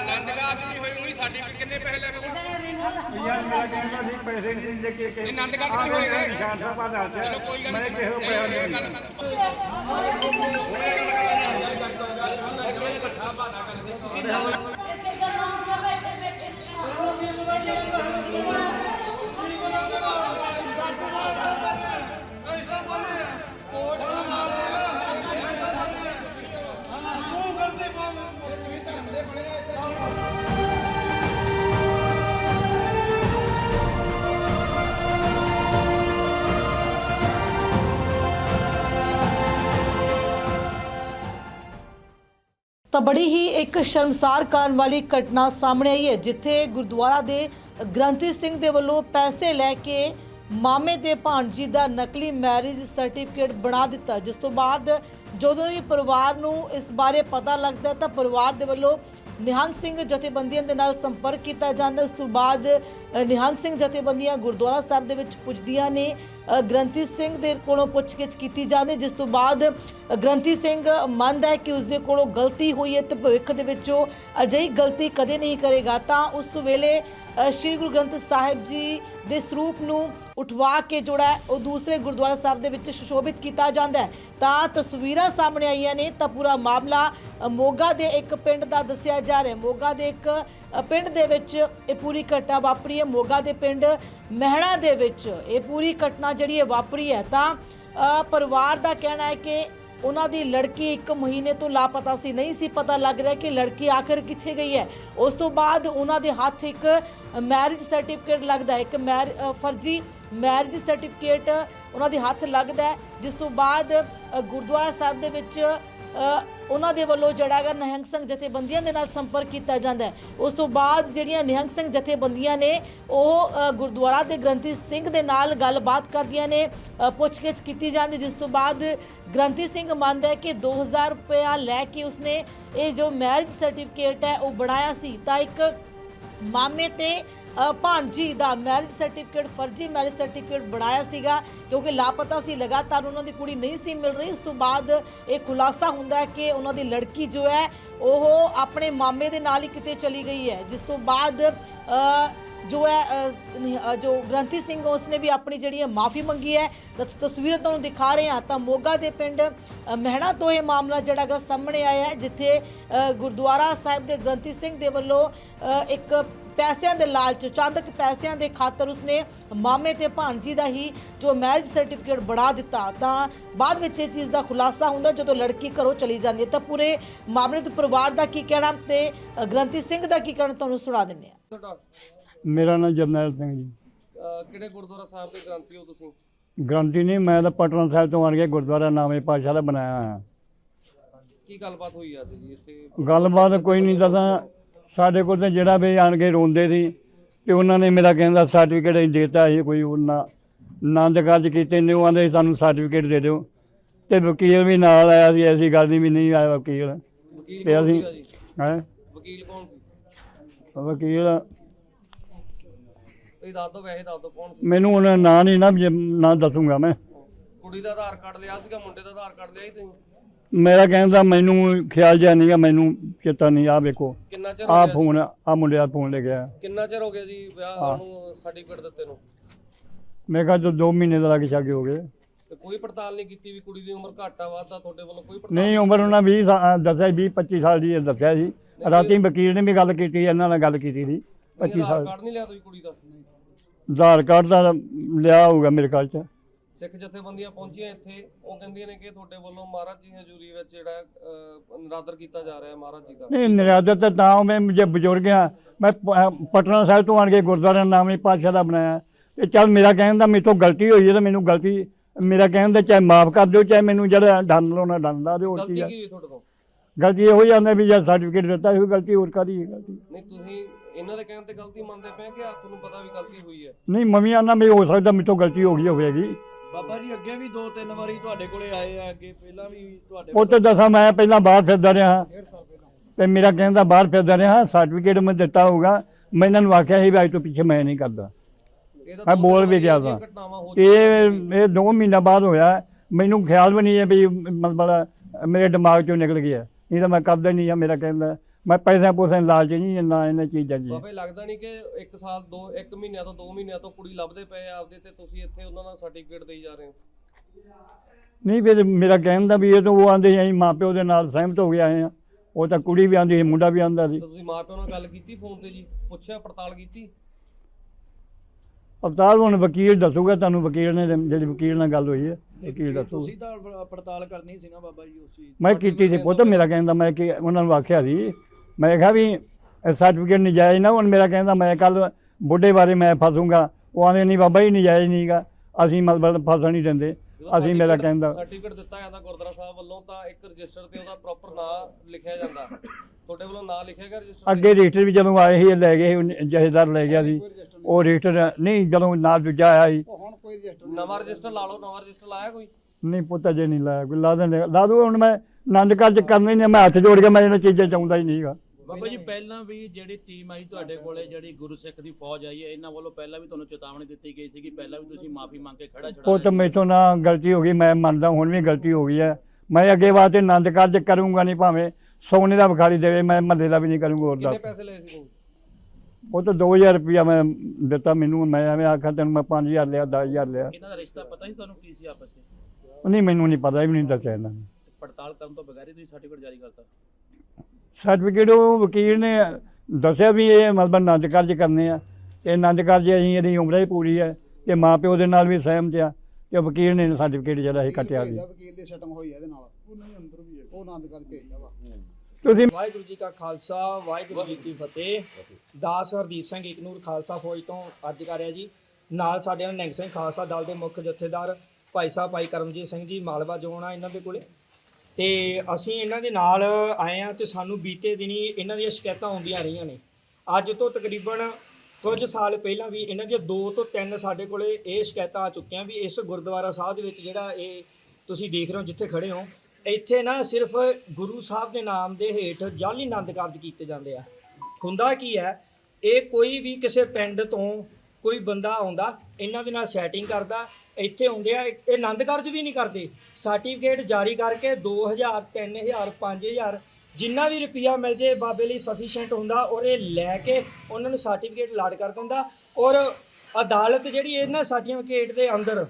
ਨੰਦਗਾਰ ਨਹੀਂ ਹੋਈ ਉਹੀ ਸਾਡੇ ਕਿੰਨੇ ਪੈਸੇ ਲੈ ਗਏ? ਯਾਰ ਮੇਰਾ ਕਹਿੰਦਾ ਸੀ ਪੈਸੇ ਨਹੀਂ ਦੇ ਕੇ ਕਿ ਇਹ ਨੰਦਗੜ੍ਹ ਕਿਉਂ ਹੋਏਗਾ? ਨਿਸ਼ਾਨ ਸਾਹਿਬ ਆ ਦੱਸ ਕੋਈ ਗੱਲ ਮੈਂ ਨਹੀਂ। ਕਿਸੇ ਨੂੰ ਪੈਸਾ ਨਹੀਂ ਇਹ ਦਿੰਦਾ ਗੱਲ ਤਾਂ ਬੜੀ ਹੀ ਇੱਕ ਸ਼ਰਮਸਾਰ ਕਰਨ ਵਾਲੀ ਘਟਨਾ ਸਾਹਮਣੇ ਆਈ ਹੈ, ਜਿੱਥੇ ਗੁਰਦੁਆਰਾ ਦੇ ਗ੍ਰੰਥੀ ਸਿੰਘ ਦੇ ਵੱਲੋਂ ਪੈਸੇ ਲੈ ਕੇ ਮਾਮੇ ਦੇ ਭਾਣਜੀ ਦਾ ਨਕਲੀ ਮੈਰਿਜ ਸਰਟੀਫਿਕੇਟ ਬਣਾ ਦਿੱਤਾ। ਜਿਸ ਤੋਂ ਬਾਅਦ ਜਦੋਂ ਵੀ ਪਰਿਵਾਰ ਨੂੰ ਇਸ ਬਾਰੇ ਪਤਾ ਲੱਗਦਾ, ਤਾਂ ਪਰਿਵਾਰ ਦੇ ਵੱਲੋਂ ਨਿਹੰਗ ਸਿੰਘ ਜਥੇਬੰਦੀਆਂ ਦੇ ਨਾਲ ਸੰਪਰਕ ਕੀਤਾ ਜਾਂਦਾ। ਉਸ ਤੋਂ ਬਾਅਦ ਨਿਹੰਗ ਸਿੰਘ ਜਥੇਬੰਦੀਆਂ ਗੁਰਦੁਆਰਾ ਸਾਹਿਬ ਦੇ ਵਿੱਚ ਪੁੱਜਦੀਆਂ ਨੇ। ਗ੍ਰੰਥੀ ਸਿੰਘ ਦੇ ਕੋਲੋਂ ਪੁੱਛਗਿੱਛ ਕੀਤੀ ਜਾਂਦੀ, ਜਿਸ ਤੋਂ ਬਾਅਦ ਗ੍ਰੰਥੀ ਸਿੰਘ ਮੰਨਦਾ ਹੈ ਕਿ ਉਸ ਦੇ ਕੋਲੋਂ ਗਲਤੀ ਹੋਈ ਹੈ ਤੇ ਭਵਿੱਖ ਦੇ ਵਿੱਚ ਉਹ ਅਜਿਹੀ ਗਲਤੀ ਕਦੇ ਨਹੀਂ ਕਰੇਗਾ। ਤਾਂ ਉਸ ਵੇਲੇ ਸ਼੍ਰੀ ਗੁਰੂ ਗ੍ਰੰਥ ਸਾਹਿਬ ਜੀ ਦੇ ਸਰੂਪ ਨੂੰ ਉਠਵਾ ਕੇ ਜੋੜਾ ਉਹ ਦੂਸਰੇ ਗੁਰਦੁਆਰਾ ਸਾਹਿਬ ਦੇ ਵਿੱਚ ਸੁਸ਼ੋਭਿਤ ਕੀਤਾ ਜਾਂਦਾ ਹੈ। ਤਾਂ ਤਸਵੀਰਾਂ ਸਾਹਮਣੇ ਆਈਆਂ ਨੇ, ਤਾਂ ਪੂਰਾ ਮਾਮਲਾ ਮੋਗਾ ਦੇ ਇੱਕ ਪਿੰਡ ਦਾ ਦੱਸਿਆ ਜਾ ਰਿਹਾ ਮੋਗਾ ਦੇ ਇੱਕ ਪਿੰਡ ਦੇ ਵਿੱਚ ਇਹ ਪੂਰੀ ਘਟਨਾ ਵਾਪਰੀ ਹੈ। ਮੋਗਾ ਦੇ ਪਿੰਡ ਮਹਿਣਾ ਦੇ ਵਿੱਚ ਇਹ ਪੂਰੀ ਘਟਨਾ ਜਿਹੜੀ ਹੈ ਵਾਪਰੀ ਹੈ। ਤਾਂ ਪਰਿਵਾਰ ਦਾ ਕਹਿਣਾ ਹੈ ਕਿ ਉਹਨਾਂ ਦੀ ਲੜਕੀ ਇੱਕ ਮਹੀਨੇ ਤੋਂ ਲਾਪਤਾ ਸੀ। ਨਹੀਂ ਸੀ ਪਤਾ ਲੱਗ ਰਿਹਾ ਕਿ ਲੜਕੀ ਆਖਰ ਕਿੱਥੇ ਗਈ ਹੈ। ਉਸ ਤੋਂ ਬਾਅਦ ਉਹਨਾਂ ਦੇ ਹੱਥ ਇੱਕ ਮੈਰਿਜ ਸਰਟੀਫਿਕੇਟ ਲੱਗਦਾ ਹੈ। ਇੱਕ ਮੈਰ- ਫਰਜ਼ੀ ਮੈਰਿਜ ਸਰਟੀਫਿਕੇਟ ਉਹਨਾਂ ਦੇ ਹੱਥ ਲੱਗਦਾ ਹੈ। ਜਿਸ ਤੋਂ ਬਾਅਦ ਗੁਰਦੁਆਰਾ ਸਾਹਿਬ ਦੇ ਵਿੱਚ ਉਹਨਾਂ ਦੇ ਵੱਲੋਂ ਜਿਹੜਾ ਹੈਗਾ ਨਿਹੰਗ ਸਿੰਘ ਜਥੇਬੰਦੀਆਂ ਦੇ ਨਾਲ ਸੰਪਰਕ ਕੀਤਾ ਜਾਂਦਾ ਹੈ। ਉਸ ਤੋਂ ਬਾਅਦ ਜਿਹੜੀਆਂ ਨਿਹੰਗ ਸਿੰਘ ਜਥੇਬੰਦੀਆਂ ਨੇ ਉਹ ਅ, ਗੁਰਦੁਆਰਾ ਦੇ ਗ੍ਰੰਥੀ ਸਿੰਘ ਦੇ ਨਾਲ ਗੱਲਬਾਤ ਕਰਦੀਆਂ ਨੇ ਅ, ਪੁੱਛਗਿੱਛ ਕੀਤੀ ਜਾਂਦੀ ਜਿਸ ਤੋਂ ਬਾਅਦ ਗ੍ਰੰਥੀ ਸਿੰਘ ਮੰਨਦਾ ਹੈ ਕਿ 2000 ਰੁਪਇਆ ਲੈ ਕੇ ਉਸਨੇ ਇਹ ਜੋ ਮੈਰਿਜ ਸਰਟੀਫਿਕੇਟ ਹੈ ਉਹ ਬਣਾਇਆ ਸੀ। ਤਾਂ ਇੱਕ ਮਾਮੇ ਤੇ ਅ, ਭਾਣਜੀ ਦਾ ਮੈਰਿਜ ਸਰਟੀਫਿਕੇਟ ਫਰਜ਼ੀ ਮੈਰਿਜ ਸਰਟੀਫਿਕੇਟ ਬਣਾਇਆ ਸੀਗਾ ਕਿਉਂਕਿ ਲਾਪਤਾ ਸੀ ਲਗਾਤਾਰ ਉਹਨਾਂ ਦੀ ਕੁੜੀ ਨਹੀਂ ਸੀ ਮਿਲ ਰਹੀ। ਉਸ ਤੋਂ ਬਾਅਦ ਇਹ ਖੁਲਾਸਾ ਹੁੰਦਾ ਹੈ ਕਿ ਉਹਨਾਂ ਦੀ ਲੜਕੀ ਜੋ ਹੈ ਉਹ ਆਪਣੇ ਮਾਮੇ ਦੇ ਨਾਲ ਹੀ ਕਿਤੇ ਚਲੀ ਗਈ ਹੈ। ਜਿਸ ਤੋਂ ਬਾਅਦ ਜੋ ਹੈ ਜੋ ਗ੍ਰੰਥੀ ਸਿੰਘ ਉਸਨੇ ਵੀ ਆਪਣੀ ਜਿਹੜੀ ਹੈ ਮਾਫੀ ਮੰਗੀ ਹੈ। ਤਾਂ ਤਸਵੀਰਾਂ ਤੁਹਾਨੂੰ ਦਿਖਾ ਰਹੇ ਹਾਂ। ਤਾਂ ਮੋਗਾ ਦੇ ਪਿੰਡ ਮਹਿਣਾ ਤੋਂ ਇਹ ਮਾਮਲਾ ਜਿਹੜਾ ਹੈਗਾ ਸਾਹਮਣੇ ਆਇਆ ਹੈ ਜਿੱਥੇ ਗੁਰਦੁਆਰਾ ਸਾਹਿਬ ਦੇ ਗ੍ਰੰਥੀ ਸਿੰਘ ਦੇ ਵੱਲੋਂ ਇੱਕ ਪੈਸਿਆਂ ਦੇ ਲਾਲਚ ਚੰਦਕ ਪੈਸਿਆਂ ਦੇ ਖਾਤਰ ਉਸਨੇ ਮਾਮੇ ਤੇ ਭਾਣਜੀ ਦਾ ਹੀ ਜੋ ਮੈਰਿਜ ਸਰਟੀਫਿਕੇਟ ਬਣਾ ਦਿੱਤਾ ਤਾਂ ਬਾਅਦ ਵਿੱਚ ਇਹ ਚੀਜ਼ ਦਾ ਖੁਲਾਸਾ ਹੁੰਦਾ ਜਦੋਂ ਲੜਕੀ ਘਰੋਂ ਚਲੀ ਜਾਂਦੀ ਹੈ। ਤਾਂ ਪੂਰੇ ਮਾਮਲੇ ਦੇ ਪਰਿਵਾਰ ਦਾ ਕੀ ਕਹਿਣਾ ਤੇ ਗ੍ਰੰਥੀ ਸਿੰਘ ਦਾ ਕੀ ਕਹਿਣਾ ਤੁਹਾਨੂੰ ਸੁਣਾ ਦਿੰਦੇ ਹਾਂ। ਤੁਹਾਡਾ ਮੇਰਾ ਨਾਮ ਜਰਨੈਲ ਸਿੰਘ ਜੀ। ਅਹ ਕਿਹੜੇ ਗੁਰਦੁਆਰਾ ਸਾਹਿਬ ਦੇ ਗ੍ਰੰਥੀ ਹੋ ਤੁਸੀਂ? ਗਰੰਟੀ ਨਹੀਂ ਮੈਂ ਤਾਂ ਪਟਨਾ ਸਾਹਿਬ ਤੋਂ ਆਣ ਕੇ ਗੁਰਦੁਆਰਾ ਨਾਵੇਂ ਪਾਸ਼ਾ ਦਾ ਬਣਾਇਆ ਹੋਇਆ। ਕੀ ਗੱਲਬਾਤ ਹੋਈ ਅੱਜ ਜੀ ਇੱਥੇ? ਗੱਲਬਾਤ ਕੋਈ ਨਹੀਂ ਦੱਸਾਂ ਸਾਡੇ ਕੋਲ ਤੇ ਜਿਹੜਾ ਵੀ ਆਣ ਕੇ ਰੋਂਦੇ ਸੀ ਤੇ ਉਹਨਾਂ ਨੇ ਮੇਰਾ ਕਹਿੰਦਾ ਸਰਟੀਫਿਕੇਟ ਅਸੀਂ ਦੇਤਾ ਸੀ ਕੋਈ ਉਹਨਾਂ ਆਨੰਦ ਕਾਰਜ ਕੀਤੇ ਨੇ ਉਹ ਆਂਦੇ ਸਾਨੂੰ ਸਰਟੀਫਿਕੇਟ ਦੇ ਦਿਓ। ਤੇ ਵਕੀਲ ਵੀ ਨਾਲ ਆਇਆ ਸੀ ਐਸੀ ਗੱਲ ਨਹੀਂ ਵੀ ਨਹੀਂ ਆਇਆ ਵਕੀਲ। ਤੇ ਅਸੀਂ ਹੈ? ਵਕੀਲ ਕੌਣ ਸੀ? ਵਕੀਲ। ਤੁਸੀਂ ਦੱਸ ਦਿਓ ਵੈਸੇ ਦੱਸ ਦਿਓ ਕੌਣ ਸੀ? ਮੈਨੂੰ ਉਹਨਾਂ ਨਾਂ ਨਹੀਂ ਨਾ ਨਾਂ ਦੱਸੂਗਾ ਮੈਂ। ਕੁੜੀ ਦਾ ਆਧਾਰ ਕਾਰਡ ਲਿਆ ਸੀਗਾ ਮੁੰਡੇ ਦਾ ਆਧਾਰ ਕਾਰਡ ਲਿਆ ਸੀ ਤੁਸੀਂ? ਮੇਰਾ ਕਹਿੰਦਾ ਮੈਨੂੰ ਖਿਆਲ ਜਿਹਾ ਨਹੀਂਗਾ ਮੈਨੂੰ ਚੇਤਾ ਨਹੀਂ ਆ ਵੇਖੋ। ਕਿੰਨਾ ਚਿਰ ਹੋ ਆ ਗਿਆ? ਫੋਨ ਆ ਮੁੰਡੇ ਦਾ ਫੋਨ ਲੈ ਗਿਆ ਕਿੰਨਾ ਚਿਰ ਹੋ ਗਿਆ ਜੀ ਵਿਆਹ ਨੂੰ ਸਰਟੀਫਿਕੇਟ ਦਿੱਤੇ ਨੂੰ? ਮੈਂ ਕਿਹਾ ਜੋ 2 ਮਹੀਨੇ ਦਾ ਲੱਗ ਛਾਗੇ ਹੋ ਗਏ। ਤੇ ਕੋਈ ਪੜਤਾਲ ਨਹੀਂ ਕੀਤੀ ਵੀ ਕੁੜੀ ਦੀ ਉਮਰ ਘੱਟ ਆ ਵੱਧ ਆ ਤੁਹਾਡੇ ਵੱਲੋਂ ਕੋਈ ਪੜਤਾਲ ਨਹੀਂ ਉਮਰ ਉਹਨਾਂ 20 ਸਾ- ਦੱਸਿਆ 20 25 ਸਾਲ ਦੀ ਇਹ ਦੱਸਿਆ ਸੀ। ਰਾਤੀ ਵਕੀਲ ਨੇ ਵੀ ਗੱਲ ਕੀਤੀ ਇਹਨਾਂ ਨਾਲ ਗੱਲ ਕੀਤੀ ਸੀ 25 ਆਧਾਰ ਸਾਲ। ਕਾਰਡ ਨਹੀਂ ਲਿਆ ਤੁਸੀਂ ਕੁੜੀ ਦਾ? ਆਧਾਰ ਕਾਰਡ ਦਾ ਲਿਆ ਹੋਊਗਾ ਮੇਰੇ ਖਿਆਲ ਚ। ਸਿੱਖ ਜਥੇਬੰਦੀਆਂ ਪਹੁੰਚੀਆਂ ਇੱਥੇ ਉਹ ਕਹਿੰਦੀਆਂ ਨੇ ਕਿ ਤੁਹਾਡੇ ਵੱਲੋਂ ਮਹਾਰਾਜ ਜੀ ਹਜ਼ੂਰੀ ਵਿੱਚ ਜਿਹੜਾ ਅਹ, ਨਿਰਾਦਰ ਕੀਤਾ ਜਾ ਰਿਹਾ ਹੈ ਮਹਾਰਾਜ ਜੀ ਦਾ। ਨਹੀਂ ਨਿਰਾਦਤ ਤਾਂ ਤਾਂ ਮੈਂ ਜੇ ਬਜ਼ੁਰਗ ਮੈਂ ਪ- ਪਟਨਾ ਸਾਹਿਬ ਤੋਂ ਆਣ ਕੇ ਗੁਰਦੁਆਰਾ ਨਾਮੇ ਪਾਤਸ਼ਾਹ ਦਾ ਬਣਾਇਆ। ਤੇ ਚੱਲ ਮੇਰਾ ਕਹਿਣ ਦਾ ਮੇਰੇ ਤੋਂ ਗਲਤੀ ਹੋਈ ਹੈ ਤਾਂ ਮੈਨੂੰ ਗਲਤੀ ਮੇਰਾ ਕਹਿਣ ਦਾ ਚਾਹੇ ਮਾਫ ਕਰ ਦਿਓ ਚਾਹੇ ਮੈਨੂੰ ਜਿਹੜਾ ਦੰਦ ਲਾਉਣਾ ਦੰਦ ਲਾ ਦਿਓ ਹੋਰ ਕੀ ਗਲਤੀ ਆ। ਕੀ ਹੋਈ ਤੁਹਾਡੇ ਤੋਂ? ਗਲਤੀ ਇਹੋ ਹੀ ਆਉਂਦਾ ਵੀ ਜਦ ਸਰਟੀਫਿਕੇਟ ਦਿੱਤਾ ਇਹੋ ਗਲਤੀ ਹੋਰ ਕਾਦੀ ਹੈ ਗਲਤੀ। ਨਹੀਂ ਤੁਸੀਂ ਇਹਨਾਂ ਦੇ ਕਹਿਣ ਤੇ ਗਲਤੀ ਮੰਨਦੇ ਪਏ ਕਿ ਆ ਤੁਹਾਨੂੰ ਪਤਾ ਵੀ ਗਲਤੀ ਹੋਈ ਹੈ? ਨਹੀਂ ਮੰਮੀ ਆਨਾ ਵੀ ਹੋ ਸਕਦਾ ਮੇਰੇ ਤੋਂ ਗਲਤੀ ਹੋ ਗਈ ਹੋਵੇਗੀ। ਬਾਬਾ ਜੀ ਅੱਗੇ ਵੀ ਦੋ ਤਿੰਨ ਵਾਰੀ ਤੁਹਾਡੇ ਕੋਲੇ ਆਏ ਆ ਅੱਗੇ ਪਹਿਲਾਂ ਵੀ ਤੁਹਾਡੇ ਉਹ ਤੇ ਦੱਸਾਂ ਮੈਂ ਪਹਿਲਾਂ ਬਾਹਰ ਫਿਰਦਾ ਰਿਹਾ ਤੇ ਮੇਰਾ ਕਹਿੰਦਾ ਬਾਹਰ ਫਿਰਦਾ ਰਿਹਾ ਸਰਟੀਫਿਕੇਟ ਮੈਂ ਦਿੱਤਾ ਹੋਊਗਾ। ਮੈਂ ਇਹਨਾਂ ਨੂੰ ਆਖਿਆ ਸੀ ਵੀ ਅੱਜ ਤੋਂ ਪਿੱਛੇ ਮੈਂ ਨਹੀਂ ਕਰਦਾ। ਮੈਂ ਬੋਲ ਵੀ ਗਿਆ ਸਾਂ। ਇਹ ਇਹ 2 ਮਹੀਨਾ ਬਾਅਦ ਹੋਇਆ। ਮੈਨੂੰ ਖਿਆਲ ਵੀ ਨਹੀਂ ਹੈ ਵੀ ਮਤਲਬ ਮੇਰੇ ਦਿਮਾਗ ਚੋਂ ਨਿਕਲ ਗਿਆ। ਨਹੀਂ ਤਾਂ ਮੈਂ ਕਰਦਾ ਨਹੀਂ ਆ ਮੇਰਾ ਕਹਿੰਦਾ ਮੈਂ ਪੈਸਿਆਂ ਪੂਸਿਆਂ ਲਾਲਚ ਨਹੀਂ ਨਾ ਇਹਨਾਂ ਚੀਜ਼ਾਂ ਜੀ ਬਾਬੇ ਲੱਗਦਾ ਨਹੀਂ ਕਿ 1 ਸਾਲ 2 1 ਮਹੀਨਿਆਂ ਤੋਂ 2 ਮਹੀਨਿਆਂ ਤੋਂ ਕੁੜੀ ਲੱਭਦੇ ਪਏ ਆ ਆਪਦੇ ਤੇ ਤੁਸੀਂ ਇੱਥੇ ਉਹਨਾਂ ਦਾ ਸਰਟੀਫਿਕੇਟ ਦੇਈ ਜਾ ਰਹੇ ਹੋ? ਨਹੀਂ ਫਿਰ ਮੇਰਾ ਕਹਿਣ ਦਾ ਵੀ ਇਹ ਤਾਂ ਉਹ ਆਂਦੇ ਅਸੀਂ ਮਾਪਿਓ ਦੇ ਨਾਲ ਸਹਿਮਤ ਹੋ ਕੇ ਆਏ ਆ ਉਹ ਤਾਂ ਕੁੜੀ ਵੀ ਆਂਦੀ ਸੀ ਮੁੰਡਾ ਵੀ ਆਂਦਾ ਸੀ। ਤੇ ਤੁਸੀਂ ਮਾਪਿਆਂ ਨਾਲ ਗੱਲ ਕੀਤੀ ਫੋਨ ਤੇ ਜੀ? ਪੁੱਛਿਆ ਪੜਤਾਲ ਕੀਤੀ? ਅਵਤਾਰ ਹੁਣ ਵਕੀਲ ਦੱਸੂਗਾ ਤੁਹਾਨੂੰ ਵਕੀਲ ਨੇ ਜਿਹੜੀ ਵਕੀਲ ਨਾਲ ਗੱਲ ਹੋਈ ਹੈ ਵਕੀਲ ਦੱਸੂਗਾ? ਤੁਸੀਂ ਤਾਂ ਪੜਤਾਲ ਕਰਨੀ ਸੀ ਨਾ ਬਾਬਾ ਜੀ ਉਸ ਚੀਜ਼ ਦੀ। ਮੈਂ ਕੀਤੀ ਸੀ ਪੁੱਤ ਮੇਰਾ ਕਹਿੰਦਾ ਮੈਂ ਕਿ ਉਹਨਾਂ ਨੂੰ ਆਖਿਆ ਸੀ ਮੈਂ ਕਿਹਾ ਵੀ ਸਰਟੀਫਿਕੇਟ ਨਜਾਇਜ਼ ਨਾ ਹੁਣ ਮੇਰਾ ਕਹਿੰਦਾ ਮੈਂ ਕੱਲ ਬੁੱਢੇ ਬਾਰੇ ਮੈਂ ਫਸੂੰਗਾ। ਉਹ ਆਂਦੇ ਨਹੀਂ ਬਾਬਾ ਜੀ ਨਜਾਇਜ਼ ਨਹੀਂਗਾ ਅਸੀਂ ਮਤਲਬ ਫਸਣ ਨਹੀਂ ਦਿੰਦੇ। ਅਸੀਂ ਮੇਰਾ ਕਹਿੰਦਾ ਸਰਟੀਫਿਕੇਟ ਦਿੱਤਾ ਜਾਂਦਾ ਗੁਰਦੁਆਰਾ ਸਾਹਿਬ ਵੱਲੋਂ ਤਾਂ ਇੱਕ ਰਜਿਸਟਰ ਤੇ ਉਹਦਾ ਪ੍ਰੋਪਰ ਨਾਂ ਲਿਖਿਆ ਜਾਂਦਾ। ਤੁਹਾਡੇ ਵੱਲੋਂ ਨਾਂ ਲਿਖਿਆ ਗਿਆ ਰਜਿਸਟਰ ਅੱਗੇ ਰਜਿਸਟਰ ਵੀ ਜਦੋਂ ਆਏ ਸੀ ਲੈ ਗਏ ਸੀ, ਜਥੇਦਾਰ ਲੈ ਗਿਆ ਸੀ। ਉਹ ਰਜਿਸਟਰ ਨਹੀਂ ਜਦੋਂ ਨਾਲ ਦੂਜਾ ਆਇਆ ਸੀ। ਨਵਾਂ ਰਜਿਸਟਰ ਲਾ ਲਓ ਨਵਾਂ ਰਜਿਸਟਰ ਲਾਇਆ ਕੋਈ? ਨਹੀਂ ਪੁੱਤ ਅਜੇ ਨਹੀਂ ਲਾਇਆ ਕੋਈ। ਲਾ ਦੇਣੇ ਲਾ ਦੂ ਹੁਣ ਮੈਂ ਆਨੰਦ ਕਾਰਜ ਕਰਨਾ ਨਹੀਂ ਮੈਂ ਹੱਥ ਜੋੜ ਕੇ ਮੈਂ ਇਹਨਾਂ ਚੀਜ਼ਾਂ ਚਾਹੁੰਦਾ ਹੀ ਨਹੀਂਗਾ ਬਾਬਾ ਜੀ ਪਹਿਲਾਂ ਵੀ ਜਿਹੜੀ ਟੀਮ ਆਈ ਤੁਹਾਡੇ ਕੋਲੇ ਜਿਹੜੀ ਗੁਰੂ ਸਿੱਖ ਦੀ ਫੌਜ ਆਈ ਹੈ ਇਹਨਾਂ ਵੱਲੋਂ ਪਹਿਲਾਂ ਵੀ ਤੁਹਾਨੂੰ ਚੇਤਾਵਨੀ ਦਿੱਤੀ ਗਈ ਸੀ ਕਿ ਪਹਿਲਾਂ ਵੀ ਤੁਸੀਂ ਮਾਫੀ ਮੰਗ ਕੇ ਖੜਾ ਛੜਾ ਪੁੱਤ ਮੈਥੋਂ ਨਾ ਗਲਤੀ ਹੋ ਗਈ ਮੈਂ ਮੰਨਦਾ ਹੁਣ ਵੀ ਗਲਤੀ ਹੋ ਗਈ ਹੈ। ਮੈਂ ਅੱਗੇ ਵਾਸਤੇ ਆਨੰਦ ਕਾਰਜ ਕਰੂੰਗਾ ਨਹੀਂ ਭਾਵੇਂ ਸੋਨੇ ਦਾ ਵਿਖਾਰੀ ਦੇਵੇ ਮੈਂ ਮਹੱਲੇ ਦਾ ਵੀ ਨਹੀਂ ਕਰੂੰਗਾ ਹੋਰ ਕਿੰਨੇ ਦੱਸ। ਪੈਸੇ ਲਏ ਸੀ ਤੁਸੀਂ ਉਹ ਤਾਂ 2000 ਰੁਪਇਆ ਮੈਂ ਦਿੱਤਾ ਮੈਨੂੰ ਮੈਂ ਐਵੇਂ ਆਖਾਂ ਤੈਨੂੰ ਮੈਂ 5000 ਲਿਆ 10000 ਲਿਆ। ਇਹਨਾਂ ਦਾ ਰਿਸ਼ਤਾ ਪਤਾ ਸੀ ਤੁਹਾਨੂੰ ਕੀ ਸੀ ਆਪਸ ਵਿੱਚ? ਨਹੀਂ ਮੈਨੂੰ ਨਹੀਂ ਪਤਾ ਇਹ ਵੀ ਨਹੀਂ ਦੱਸਿਆ ਇਹਨਾਂ ਨੇ। ਪੜਤਾਲ ਕਰਨ ਤੋਂ ਬਗੈਰ ਹੀ ਤੁਸੀਂ ਸਰਟੀਫਿਕੇਟ ਜਾਰੀ ਕਰਤਾ। ਸਰਟੀਫਿਕੇਟ ਉਹ ਵਕੀਲ ਨੇ ਦੱਸਿਆ ਵੀ ਇਹ ਮਤਲਬ ਆਨੰਦ ਕਾਰਜ ਕਰਨੇ ਆ। ਤੇ ਆਨੰਦ ਕਾਰਜ ਅਸੀਂ ਇਹਦੀ ਉਮਰ ਹੀ ਪੂਰੀ ਹੈ ਤੇ ਮਾਂ ਪਿਓ ਦੇ ਨਾਲ ਵੀ ਸਹਿਮਤ ਆ ਤੇ ਵਕੀਲ ਨੇ ਸਰਟੀਫਿਕੇਟ ਜਿਹੜਾ ਅਸੀਂ ਕੱਟਿਆ ਸੀ ਵਕੀਲ ਦੀ ਸੈਟਿੰਗ ਹੋਈ ਹੈ ਇਹਦੇ ਨਾਲ। ਉਹ ਨਹੀਂ ਅੰਦਰ ਵੀ ਹੈ ਉਹ ਆਨੰਦ ਕਰਕੇ ਭੇਜਦਾ ਵਾ। ਤੁਸੀਂ ਵਾਹਿਗੁਰੂ ਜੀ ਕਾ ਖਾਲਸਾ ਵਾਹਿਗੁਰੂ ਜੀ ਕੀ ਫਤਿਹ। ਦਾਸ ਹਰਦੀਪ ਸਿੰਘ ਇਕਨੂਰ ਖਾਲਸਾ ਫੌਜ ਤੋਂ ਅੱਜ ਕਰ ਰਿਹਾ ਜੀ। ਨਾਲ ਸਾਡੇ ਨਾਲ ਨਿਹੰਗ ਸਿੰਘ ਖਾਲਸਾ ਦਲ ਦੇ ਮੁੱਖ ਜਥੇਦਾਰ ਭਾਈ ਸਾਹਿਬ ਭਾਈ ਕਰਮਜੀਤ ਸਿੰਘ ਜੀ ਮਾਲਵਾ ਜੋਨ ਆ ਇਹਨਾਂ ਦੇ ਕੋਲੇ। ਤੇ ਅਸੀਂ ਇਹਨਾਂ ਦੇ ਨਾਲ ਆਏ ਆ ਤੇ ਸਾਨੂੰ ਬੀਤੇ ਦਿਨੀ ਇਹਨਾਂ ਦੀਆਂ ਸ਼ਿਕਾਇਤਾਂ ਆਉਂਦੀਆਂ ਰਹੀਆਂ ਨੇ। ਅੱਜ ਤੋਂ ਤਕਰੀਬਨ ਕੁਝ ਸਾਲ ਪਹਿਲਾਂ ਵੀ ਇਹਨਾਂ ਦੀਆਂ ਦੋ ਤੋਂ ਤਿੰਨ ਸਾਡੇ ਕੋਲੇ ਇਹ ਸ਼ਿਕਾਇਤਾਂ ਆ ਚੁੱਕੀਆਂ ਵੀ ਇਸ ਗੁਰਦੁਆਰਾ ਸਾਹਿਬ ਦੇ ਵਿੱਚ ਜਿਹੜਾ ਇਹ ਤੁਸੀਂ ਦੇਖ ਰਹੇ ਹੋ ਜਿੱਥੇ ਖੜੇ ਹੋ, ਇੱਥੇ ਨਾ ਸਿਰਫ ਗੁਰੂ ਸਾਹਿਬ ਦੇ ਨਾਮ ਦੇ ਹੇਠ ਜਾਲੀ ਆਨੰਦ ਕਾਰਜ ਕੀਤੇ ਜਾਂਦੇ ਆ। ਹੁੰਦਾ ਕੀ ਹੈ, ਇਹ ਕੋਈ ਵੀ ਕਿਸੇ ਪਿੰਡ ਤੋਂ ਕੋਈ ਬੰਦਾ ਆਉਂਦਾ, ਇਹਨਾਂ ਦੇ ਨਾਲ ਸੈਟਿੰਗ ਕਰਦਾ ਇੱਥੇ ਹੁੰਦੇ ਆ, ਇਹ ਆਨੰਦ ਕਾਰਜ ਵੀ ਨਹੀਂ ਕਰਦੇ। ਸਰਟੀਫਿਕੇਟ ਜਾਰੀ ਕਰਕੇ 2000 3000 5000 ਜਿੰਨਾ ਵੀ ਰੁਪਿਆ ਮਿਲ ਜੇ ਬਾਬੇ ਲਈ ਸਫੀਸ਼ੀਐਂਟ ਹੁੰਦਾ, ਔਰ ਇਹ ਲੈ ਕੇ ਉਹਨਾਂ ਨੂੰ ਸਰਟੀਫਿਕੇਟ ਲਾੜ ਕਰ ਦਿੰਦਾ। ਔਰ ਅਦਾਲਤ ਜਿਹੜੀ ਇਹਨਾਂ ਸਰਟੀਫਿਕੇਟ ਦੇ ਅੰਦਰ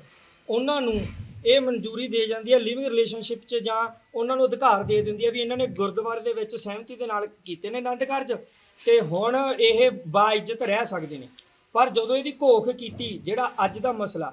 ਉਹਨਾਂ ਨੂੰ ਇਹ ਮਨਜ਼ੂਰੀ ਦੇ ਜਾਂਦੀ ਹੈ ਲਿਵਿੰਗ ਰਿਲੇਸ਼ਨਸ਼ਿਪ 'ਚ ਜਾਂ ਉਹਨਾਂ ਨੂੰ ਅਧਿਕਾਰ ਦੇ ਦਿੰਦੀ ਹੈ ਵੀ ਇਹਨਾਂ ਨੇ ਗੁਰਦੁਆਰੇ ਦੇ ਵਿੱਚ ਸਹਿਮਤੀ ਦੇ ਨਾਲ ਕੀਤੇ ਨੇ ਆਨੰਦ ਕਾਰਜ। ਤੇ ਹੁਣ ਇਹ ਬਾਇਜ਼ਤ ਰਹਿ ਸਕਦੇ ਨੇ। ਪਰ ਜਦੋਂ ਇਹਦੀ ਘੋਖ ਕੀਤੀ, ਜਿਹੜਾ ਅੱਜ ਦਾ ਮਸਲਾ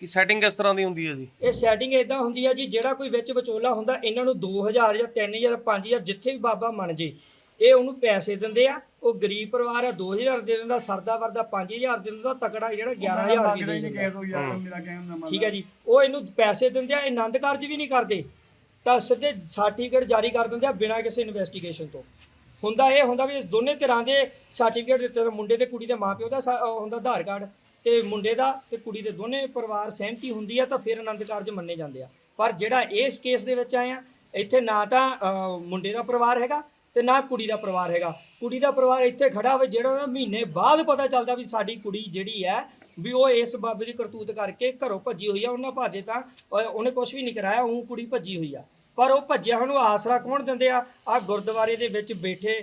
ਕੀ ਸੈਟਿੰਗ ਕਿਸ ਤਰ੍ਹਾਂ ਦੀ ਹੁੰਦੀ ਹੈ ਜੀ? ਇਹ ਸੈਟਿੰਗ ਇਦਾਂ ਹੁੰਦੀ ਆ ਜੀ ਜਿਹੜਾ ਕੋਈ ਵਿੱਚ ਵਿਚੋਲਾ ਹੁੰਦਾ ਇਹਨਾਂ ਨੂੰ 2000 ਜਾਂ 3000 5000 ਜਿੱਥੇ ਵੀ ਬਾਬਾ ਮੰਨ ਜੇ ਇਹ ਉਹਨੂੰ ਪੈਸੇ ਦਿੰਦੇ ਆ ਉਹ ਗਰੀਬ ਪਰਿਵਾਰ ਆ 2000 ਦੇ ਦਿੰਦਾ ਸਰਦਾ ਵਰਦਾ 5000 ਦੇ ਦਿੰਦਾ ਤਕੜਾ ਜਿਹੜਾ 11000 ਵੀ ਦੇ ਦਿੰਦਾ। ਮੇਰਾ ਕਹਿਣ ਦਾ ਠੀਕ ਹੈ ਜੀ ਉਹ ਇਹਨੂੰ ਪੈਸੇ ਦਿੰਦੇ ਆ ਇਹ ਆਨੰਦ ਕਾਰਜ ਵੀ ਨਹੀਂ ਕਰਦੇ। ਤਾਂ ਸਿੱਧੇ ਸਰਟੀਫਿਕੇਟ ਜਾਰੀ ਕਰ ਦਿੰਦੇ ਆ ਬਿਨਾਂ ਕਿਸੇ ਇਨਵੈਸਟੀਗੇਸ਼ਨ ਤੋਂ। ਹੁੰਦਾ ਇਹ ਹੁੰਦਾ ਵੀ ਦੋਨੇ ਤਰ੍ਹਾਂ ਦੇ ਸਰਟੀਫਿਕੇਟ ਦਿੱਤੇ ਮੁੰਡੇ ਤੇ ਕੁੜੀ ਦੇ ਮਾਪਿਓ ਦਾ ਹੁੰਦਾ ਆਧਾਰ ਕਾਰਡ। ਤੇ ਮੁੰਡੇ ਦਾ ਤੇ ਕੁੜੀ ਦੇ ਦੋਨੇ ਪਰਿਵਾਰ ਸਹਿਮਤੀ ਹੁੰਦੀ ਆ ਤਾਂ ਫਿਰ ਆਨੰਦ ਕਾਰਜ ਮੰਨੇ ਜਾਂਦੇ ਆ। ਪਰ ਜਿਹੜਾ ਇਸ ਕੇਸ ਦੇ ਵਿੱਚ ਆਏ ਆ, ਇੱਥੇ ਨਾ ਤਾਂ ਮੁੰਡੇ ਦਾ ਪਰਿਵਾਰ ਹੈਗਾ ਤੇ ਨਾ ਕੁੜੀ ਦਾ ਪਰਿਵਾਰ ਹੈਗਾ। ਕੁੜੀ ਦਾ ਪਰਿਵਾਰ ਇੱਥੇ ਖੜਾ ਹੋਵੇ ਜਿਹੜਾ ਉਹਨੂੰ ਮਹੀਨੇ ਬਾਅਦ ਪਤਾ ਚੱਲਦਾ ਵੀ ਸਾਡੀ ਕੁੜੀ ਜਿਹੜੀ ਹੈ ਵੀ ਉਹ ਇਸ ਬਾਬੇ ਦੀ ਕਰਤੂਤ ਕਰਕੇ ਘਰੋਂ ਭੱਜੀ ਹੋਈ ਆ, ਉਹਨਾਂ ਭਾਦੇ ਤਾਂ ਉਹਨੇ ਕੁਝ ਵੀ ਨਹੀਂ ਕਰਾਇਆ, ਉਹ ਕੁੜੀ ਭੱਜੀ ਹੋਈ ਆ। ਪਰ ਉਹ ਭੱਜਿਆ ਨੂੰ ਆਸਰਾ ਕੌਣ ਦਿੰਦੇ ਆ? ਆ ਗੁਰਦੁਆਰੇ ਦੇ ਵਿੱਚ ਬੈਠੇ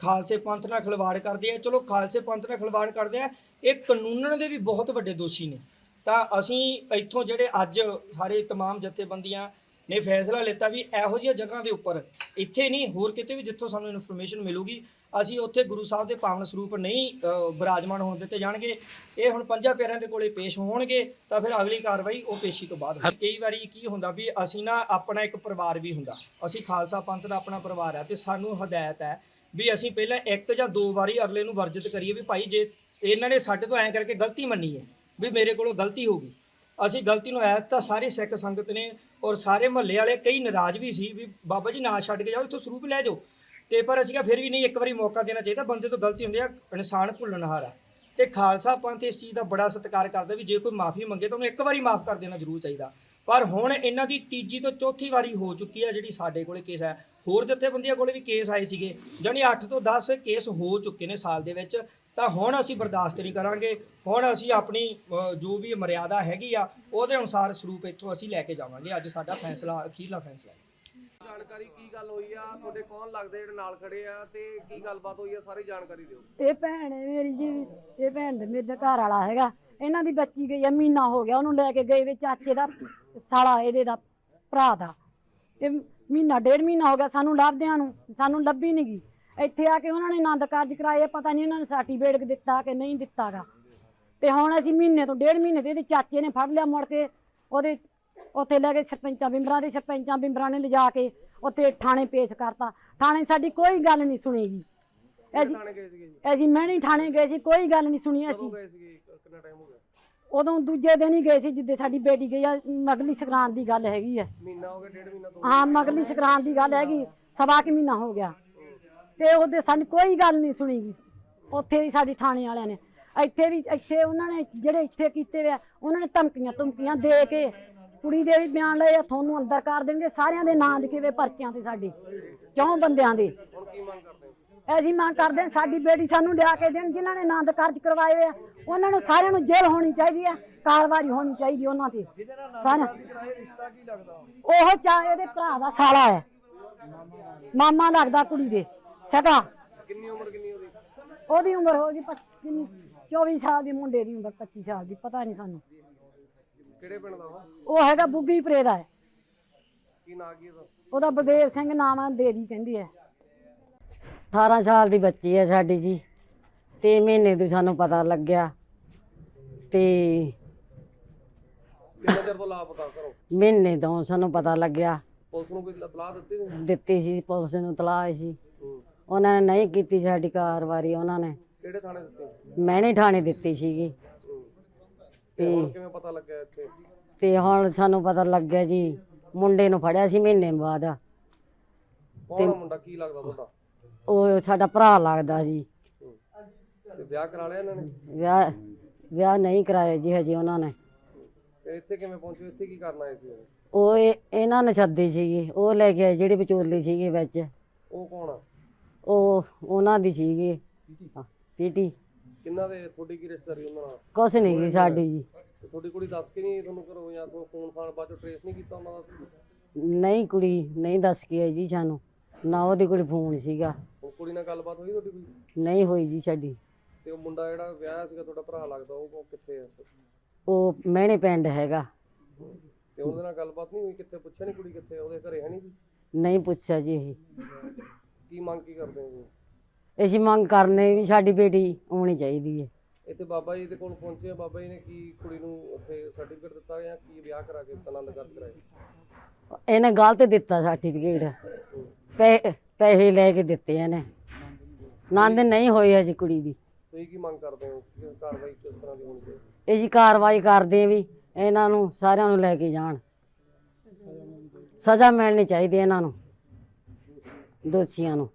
ਖਾਲਸੇ ਪੰਥ ਨਾਲ ਖਿਲਵਾੜ ਕਰਦੇ ਆ ਚਲੋ ਖਾਲਸੇ ਪੰਥ ਨਾਲ ਖਿਲਵਾੜ ਕਰਦੇ ਆ ਇਹ ਕਾਨੂੰਨ ਦੇ ਵੀ ਬਹੁਤ ਵੱਡੇ ਦੋਸ਼ੀ ਨੇ ਤਾਂ ਅਸੀਂ ਇੱਥੋਂ ਜਿਹੜੇ ਅੱਜ ਸਾਰੇ तमाम ਜਥੇਬੰਦੀਆਂ ਨੇ ਫੈਸਲਾ ਲਿੱਤਾ ਵੀ ਇਹੋ ਜਿਹੀਆਂ ਜਗ੍ਹਾ ਦੇ ਉੱਪਰ ਇੱਥੇ ਨਹੀਂ ਹੋਰ ਕਿਤੇ ਵੀ ਜਿੱਥੋਂ ਸਾਨੂੰ ਇਨਫੋਰਮੇਸ਼ਨ ਮਿਲੂਗੀ ਅਸੀਂ ਉੱਥੇ ਗੁਰੂ ਸਾਹਿਬ ਦੇ ਪਾਵਨ ਸਰੂਪ ਨਹੀਂ ਅ, ਬਿਰਾਜਮਾਨ ਹੋਣ ਦਿੱਤੇ ਜਾਣਗੇ ਇਹ ਹੁਣ ਪੰਜਾਂ ਪਿਆਰਿਆਂ ਦੇ ਕੋਲੇ ਪੇਸ਼ ਹੋਣਗੇ ਤਾਂ ਫਿਰ ਅਗਲੀ ਕਾਰਵਾਈ ਉਹ ਪੇਸ਼ੀ ਤੋਂ ਬਾਅਦ ਹੋਵੇਗੀ। ਕਈ ਵਾਰੀ ਕੀ ਹੁੰਦਾ ਵੀ ਅਸੀਂ ਨਾ ਆਪਣਾ ਇੱਕ ਪਰਿਵਾਰ ਵੀ ਹੁੰਦਾ ਅਸੀਂ ਖਾਲਸਾ ਪੰਥ ਦਾ ਆਪਣਾ ਪਰਿਵਾਰ ਹੈ ਤੇ ਸਾਨੂੰ ਹਦਾਇਤ ਹੈ ਵੀ ਅਸੀਂ ਪਹਿਲਾਂ ਇੱਕ ਜਾਂ ਦੋ ਵਾਰੀ ਅਗਲੇ ਨੂੰ ਵਰਜਿਤ ਕਰੀਏ ਵੀ ਭਾਈ ਜੇ ਇਹਨਾਂ ਨੇ ਸਾਡੇ ਤੋਂ ਐਂ ਕਰਕੇ ਗਲਤੀ ਮੰਨੀ ਹੈ ਵੀ ਮੇਰੇ ਕੋਲੋਂ ਗਲਤੀ ਹੋ ਗਈ। ਅਸੀਂ ਗਲਤੀ ਨੂੰ ਐਤ ਤਾਂ ਸਾਰੇ ਸਿੱਖ ਸੰਗਤ ਨੇ ਔਰ ਸਾਰੇ ਮਹੱਲੇ ਵਾਲੇ ਕਈ ਨਾਰਾਜ਼ ਵੀ ਸੀ ਵੀ ਬਾਬਾ ਜੀ ਨਾ ਛੱਡ ਕੇ ਜਾਓ, ਇੱਥੋਂ ਸਰੂਪ ਲੈ ਜਾਓ। ਤੇ ਪਰ ਅਸੀਂ ਕਿਹਾ ਫਿਰ ਵੀ ਨਹੀਂ, ਇੱਕ ਵਾਰੀ ਮੌਕਾ ਦੇਣਾ ਚਾਹੀਦਾ, ਬੰਦੇ ਤੋਂ ਗਲਤੀ ਹੁੰਦੀ ਆ, ਇਨਸਾਨ ਭੁੱਲਣਹਾਰ ਆ। ਤੇ ਖਾਲਸਾ ਪੰਥ ਇਸ ਚੀਜ਼ ਦਾ ਬੜਾ ਸਤਿਕਾਰ ਕਰਦਾ ਵੀ ਜੇ ਕੋਈ ਮਾਫੀ ਮੰਗੇ ਤਾਂ ਉਹਨੂੰ ਇੱਕ ਵਾਰੀ ਮਾਫ ਕਰ ਦੇਣਾ ਜ਼ਰੂਰ ਚਾਹੀਦਾ। ਪਰ ਹੁਣ ਇਹਨਾਂ ਦੀ ਤੀਜੀ ਤੋਂ ਚੌਥੀ ਵਾਰੀ ਹੋ ਚੁੱਕੀ ਹੈ ਜਿਹੜੀ ਸਾਡੇ ਕੋਲੇ ਕੇਸ ਹੈ। ਹੋਰ ਜਥੇਬੰਦੀਆਂ ਕੋਲੇ ਵੀ ਕੇਸ ਆਏ ਸੀਗੇ ਜਾਣੀ 8 ਤੋਂ 10 ਕੇਸ ਹੋ ਚੁੱਕੇ ਨੇ ਸਾਲ ਦੇ ਵਿੱਚ। ਤਾਂ ਹੁਣ ਅਸੀਂ ਬਰਦਾਸ਼ਤ ਨਹੀਂ ਕਰਾਂਗੇ। ਹੁਣ ਅਸੀਂ ਆਪਣੀ ਜੋ ਵੀ ਮਰਿਆਦਾ ਹੈਗੀ ਆ ਉਹਦੇ ਅਨੁਸਾਰ ਸਰੂਪ ਇੱਥੋਂ ਅਸੀਂ ਲੈ ਕੇ ਜਾਵਾਂਗੇ। ਅੱਜ ਸਾਡਾ ਫੈਸਲਾ ਅਖੀਰਲਾ ਫੈਸਲਾ ਹੈ। ਜਾਣਕਾਰੀ ਕੀ ਗੱਲ ਹੋਈ ਆ? ਤੁਹਾਡੇ ਕੌਣ ਲੱਗਦੇ ਜਿਹੜੇ ਨਾਲ ਖੜੇ ਆ ਤੇ ਕੀ ਗੱਲਬਾਤ ਹੋਈ ਆ? ਸਾਰੀ ਜਾਣਕਾਰੀ ਦਿਓ। ਇਹ ਭੈਣ ਹੈ ਮੇਰੀ ਜੀ ਇਹ ਭੈਣ ਦੇ ਮੇਰੇ ਘਰ ਵਾਲਾ ਹੈਗਾ। ਇਹਨਾਂ ਦੀ ਬੱਚੀ ਗਈ ਆ ਮਹੀਨਾ ਹੋ ਗਿਆ ਉਹਨੂੰ ਲੈ ਕੇ ਗਏ ਵੇ ਚਾਚੇ ਦਾ ਸਾਲਾ ਇਹਦੇ ਦਾ ਭਰਾ ਦਾ। ਤੇ ਮਹੀਨਾ ਡੇਢ ਮਹੀਨਾ ਹੋ ਗਿਆ ਸਾਨੂੰ ਲੱਭਦਿਆਂ ਨੂੰ ਸਾਨੂੰ ਲੱਭੀ ਨਹੀਂ ਗਈ ਇੱਥੇ ਆ ਕੇ ਉਹਨਾਂ ਨੇ ਆਨੰਦ ਕਾਰਜ ਕਰਾਏ ਪਤਾ ਨਹੀਂ ਉਹਨਾਂ ਨੇ ਸਰਟੀਫਿਕੇਟ ਦਿੱਤਾ ਕਿ ਨਹੀਂ ਦਿੱਤਾਗਾ। ਤੇ ਹੁਣ ਅਸੀਂ ਮਹੀਨੇ ਤੋਂ ਡੇਢ ਮਹੀਨੇ ਤੇ ਇਹਦੇ ਚਾਚੇ ਨੇ ਫੜ ਲਿਆ ਮੁੜ ਕੇ ਉਹਦੇ ਉੱਥੇ ਲੈ ਕੇ ਸਰਪੰਚਾਂ ਬਿੰਬਰਾਂ ਦੇ ਸਰਪੰਚਾਂ ਬਿੰਬਰਾਂ ਨੇ ਲਿਜਾ ਕੇ ਉੱਥੇ ਥਾਣੇ ਪੇਸ਼ ਕਰਤਾ। ਥਾਣੇ ਸਾਡੀ ਕੋਈ ਗੱਲ ਨਹੀਂ ਸੁਣੀਗੀ। ਅਸੀਂ ਅਸੀਂ ਮਹਿਣੀ ਥਾਣੇ ਗਏ ਸੀ ਕੋਈ ਗੱਲ ਨਹੀਂ ਸੁਣੀ ਅਸੀਂ। ਕਿੰਨਾ ਟਾਈਮ ਹੋ ਗਿਆ? ਉਦੋਂ ਦੂਜੇ ਦਿਨ ਹੀ ਗਏ ਸੀ ਜਿੱਦੇ ਸਾਡੀ ਬੇਟੀ ਗਈ ਆ ਮਗਲੀ ਸੰਕਰਾਂਤ ਦੀ ਗੱਲ ਹੈਗੀ ਹੈ ਮਹੀਨਾ ਹੋ ਗਿਆ ਡੇਢ ਮਹੀਨਾ ਤੋਂ ਹਾਂ ਮਗਲੀ ਸੰਕਰਾਂਤ ਦੀ ਗੱਲ ਹੈਗੀ ਸਵਾ ਕੁ ਮਹੀਨਾ ਹੋ ਗਿਆ। ਤੇ ਉਹਦੇ ਸਾਨੂੰ ਕੋਈ ਗੱਲ ਨਹੀਂ ਸੁਣੀ ਗਈ। ਉੱਥੇ ਵੀ ਸਾਡੀ ਥਾਣੇ ਵਾਲਿਆਂ ਨੇ। ਇੱਥੇ ਵੀ ਇੱਥੇ ਉਹਨਾਂ ਨੇ ਜਿਹੜੇ ਇੱਥੇ ਕੀਤੇ ਵੇ ਆ, ਉਹਨਾਂ ਨੇ ਧਮਕੀਆਂ ਧਮਕੀਆਂ ਦੇ ਕੇ ਕੁੜੀ ਦੇ ਵੀ ਬਿਆਨ ਲਏ ਆ ਤੁਹਾਨੂੰ ਅੰਦਰ ਕਰ ਦੇਣਗੇ ਸਾਰਿਆਂ ਦੇ ਨਾਂ ਲਿਖੇ ਵੇ ਪਰਚਿਆਂ ਤੇ ਸਾਡੇ ਚੌਂ ਬੰਦਿਆਂ ਦੇ। ਹੁਣ ਕੀ ਮੰਗ ਕਰਦੇ ਹੋ? ਅਸੀਂ ਮੰਗ ਕਰਦੇ ਹਾਂ ਸਾਡੀ ਬੇਟੀ ਸਾਨੂੰ ਲਿਆ ਕੇ ਦੇਣ ਜਿਨ੍ਹਾਂ ਨੇ ਆਨੰਦ ਕਾਰਜ ਕਰਵਾਏ ਹੋਏ ਆ ਉਹਨਾਂ ਨੂੰ ਸਾਰਿਆਂ ਨੂੰ ਜੇਲ੍ਹ ਹੋਣੀ ਚਾਹੀਦੀ ਹੈ ਕਾਰਵਾਈ ਹੋਣੀ ਚਾਹੀਦੀ ਉਹਨਾਂ ਤੇ ਸਾਰਾ ਉਹ ਚਾ ਇਹਦੇ ਭਰਾ ਦਾ ਸਾਲਾ ਹੈ। ਮਾਮਾ ਲੱਗਦਾ ਕੁੜੀ ਦੇ ਸਗਾ। ਕਿੰਨੀ ਉਮਰ ਕਿੰਨੀ ਉਹਦੀ ਉਹਦੀ ਉਮਰ ਹੋ ਗਈ ਕਿੰਨੀ? 24 ਸਾਲ ਦੀ ਮੁੰਡੇ ਦੀ ਉਮਰ 25 ਸਾਲ ਦੀ ਪਤਾ ਨਹੀਂ ਸਾਨੂੰ। ਕਿਹੜੇ ਪਿੰਡ ਦਾ ਉਹ ਹੈਗਾ ਬੁੱਗੀ ਪਰੇ ਦਾ ਹੈ। ਕੀ ਨਾਂ ਕੀ ਉਹਦਾ? ਉਹਦਾ ਬਲਦੇਵ ਸਿੰਘ ਨਾਮ ਹੈ ਦੇਦੀ ਕਹਿੰਦੀ ਹੈ। 18 ਸਾਲ ਦੀ ਬੱਚੀ ਹੈ ਸਾਡੀ ਜੀ ਤੇ ਮਹੀਨੇ ਤੋਂ ਸਾਨੂੰ ਪਤਾ ਲੱਗਿਆ। ਤੇ ਕਿੰਨੇ ਚਿਰ ਤੋਂ ਲਾਪਤਾ ਕਰੋ? ਮਹੀਨੇ ਤੋਂ ਸਾਨੂੰ ਪਤਾ ਲੱਗਿਆ। ਪੁਲਿਸ ਨੂੰ ਕੋਈ ਇਤਲਾਹ ਦਿੱਤੀ ਸੀ? ਦਿੱਤੀ ਸੀ ਪੁਲਿਸ ਨੂੰ ਤਲਾਹ ਸੀ। ਹੂੰ। ਉਹਨਾਂ ਨੇ ਨਹੀਂ ਕੀਤੀ ਸਾਡੀ ਕਾਰਵਾਈ ਉਹਨਾਂ ਨੇ। ਕਿਹੜੇ ਥਾਣੇ ਦਿੱਤੀ? ਮੈਨੇ ਥਾਣੇ ਦਿੱਤੀ ਸੀਗੀ। ਹੂੰ। ਤੇ ਹੁਣ ਕਿਵੇਂ ਪਤਾ ਲੱਗਿਆ ਇੱਥੇ? ਤੇ ਹੁਣ ਸਾਨੂੰ ਪਤਾ ਲੱਗਿਆ ਜੀ ਮੁੰਡੇ ਨੂੰ ਫੜਿਆ ਸੀ ਮਹੀਨੇ ਬਾਅਦ। ਕੌਣ ਆ ਮੁੰਡਾ? ਕੀ ਲੱਗਦਾ ਤੁਹਾਡਾ? ਉਹ ਸਾਡਾ ਭਰਾ ਲੱਗਦਾ ਜੀ। ਤੇ ਵਿਆਹ ਕਰਾ ਲਿਆ ਇਹਨਾਂ ਨੇ? ਵਿਆਹ ਵਿਆਹ ਨਹੀਂ ਕਰਾਇਆ ਜੀ ਹਜੇ ਉਹਨਾਂ ਨੇ। ਤੇ ਇੱਥੇ ਕਿਵੇਂ ਪਹੁੰਚੇ? ਇੱਥੇ ਕੀ ਕਰਨ ਆਏ ਸੀ ਉਹ? ਉਹ ਇਹ- ਇਹਨਾਂ ਨੇ ਸੱਦੇ ਸੀਗੇ। ਉਹ ਲੈ ਕੇ ਆਏ ਜਿਹੜੇ ਵਿਚੋਲੇ ਸੀਗੇ ਵਿੱਚ। ਉਹ ਕੌਣ ਆ? ਉਹ ਉਹਨਾਂ ਦੀ ਸੀਗੀ। ਪੀਟੀ ਕਿੰਨਾ ਦੇ ਤੁਹਾਡੀ ਕੀ ਰਿਸ਼ਤੇਦਾਰੀ ਉਹਨਾਂ ਨਾਲ? ਕੁਛ ਨਹੀਂ ਗਈ ਸਾਡੀ ਜੀ। ਤੇ ਤੁਹਾਡੀ ਕੁੜੀ ਦੱਸ ਕੇ ਨਹੀਂ ਤੁਹਾਨੂੰ ਘਰੋਂ ਜਾਂ ਤੁਹਾਨੂੰ ਫੋਨ ਫਾਨ ਬਾਅਦ ਚੋਂ ਟ੍ਰੇਸ ਨਹੀਂ ਕੀਤਾ ਉਹਨਾਂ ਦਾ? ਨਹੀਂ ਕੁੜੀ ਨਹੀਂ ਦੱਸ ਕੇ ਆਈ ਜੀ ਸਾਨੂੰ। ਨਾ ਉਹਦੀ ਕੋਲ ਫੋਨ ਸੀਗਾ। ਕੁੜੀ ਨਾਲ ਗੱਲਬਾਤ ਹੋਈ ਤੁਹਾਡੀ ਕੋਈ? ਨਹੀਂ ਹੋਈ ਜੀ ਸਾਡੀ। ਤੇ ਉਹ ਮੁੰਡਾ ਜਿਹੜਾ ਵਿਆਹਿਆ ਸੀਗਾ ਤੁਹਾਡਾ ਭਰਾ ਲੱਗਦਾ ਉਹ ਉਹ ਕਿੱਥੇ ਆ? ਉਹ ਮਹਿਣੇ ਪਿੰਡ ਹੈਗਾ। ਤੇ ਉਹਦੇ ਨਾਲ ਗੱਲਬਾਤ ਨਹੀਂ ਹੋਈ? ਕਿੱਥੇ ਪੁੱਛਿਆ ਨਹੀਂ ਕੁੜੀ ਕਿੱਥੇ? ਆ? ਉਹਦੇ ਘਰੇ ਹੈ ਨਹੀਂ ਸੀ? ਨਹੀਂ ਪੁੱਛਿਆ ਜੀ ਇਹ ਕੀ ਮੰਗ ਕੀ ਕਰਦੇ ਹੋ? ਜੀ ਅਸੀਂ ਮੰਗ ਕਰਨੇ ਵੀ ਸਾਡੀ ਬੇਟੀ ਆਉਣੀ ਚਾਹੀਦੀ ਹੈ। ਇੱਥੇ ਬਾਬਾ ਜੀ ਦੇ ਕੋਲ ਪਹੁੰਚੇ ਆ। ਬਾਬਾ ਜੀ ਨੇ ਕੀ ਕੁੜੀ ਨੂੰ ਉੱਥੇ ਸਰਟੀਫਿਕੇਟ ਦਿੱਤਾ ਜਾਂ ਕੀ ਵਿਆਹ ਕਰਾ ਕੇ ਆਨੰਦ ਕਾਰਜ ਕਰਾਇਆ? ਇਹਨੇ ਗਲਤ ਦਿੱਤਾ ਸਰਟੀਫਿਕੇਟ ਪੈ ਪੈਸੇ ਲੈ ਕੇ ਦਿੱਤੇ ਇਹਨੇ। ਨੰਦ ਨਹੀਂ ਹੋਈ ਅਜੇ ਕੁੜੀ ਦੀ। ਤੁਸੀਂ ਕੀ ਮੰਗ ਕਰਦੇ ਹੋ? ਕਿ ਕਾਰਵਾਈ ਕਿਸ ਤਰ੍ਹਾਂ ਦੀ ਹੋਣੀ ਚਾਹੀਦੀ? ਅਸੀਂ ਕਾਰਵਾਈ ਕਰਦੇ ਵੀ ਇਹਨਾਂ ਨੂੰ ਸਾਰਿਆਂ ਨੂੰ ਲੈ ਕੇ ਜਾਣ। ਸਜ਼ਾ ਮਿਲਣੀ ਚਾਹੀਦੀ ਇਹਨਾਂ ਨੂੰ ਦੋਸ਼ੀਆਂ ਨੂੰ।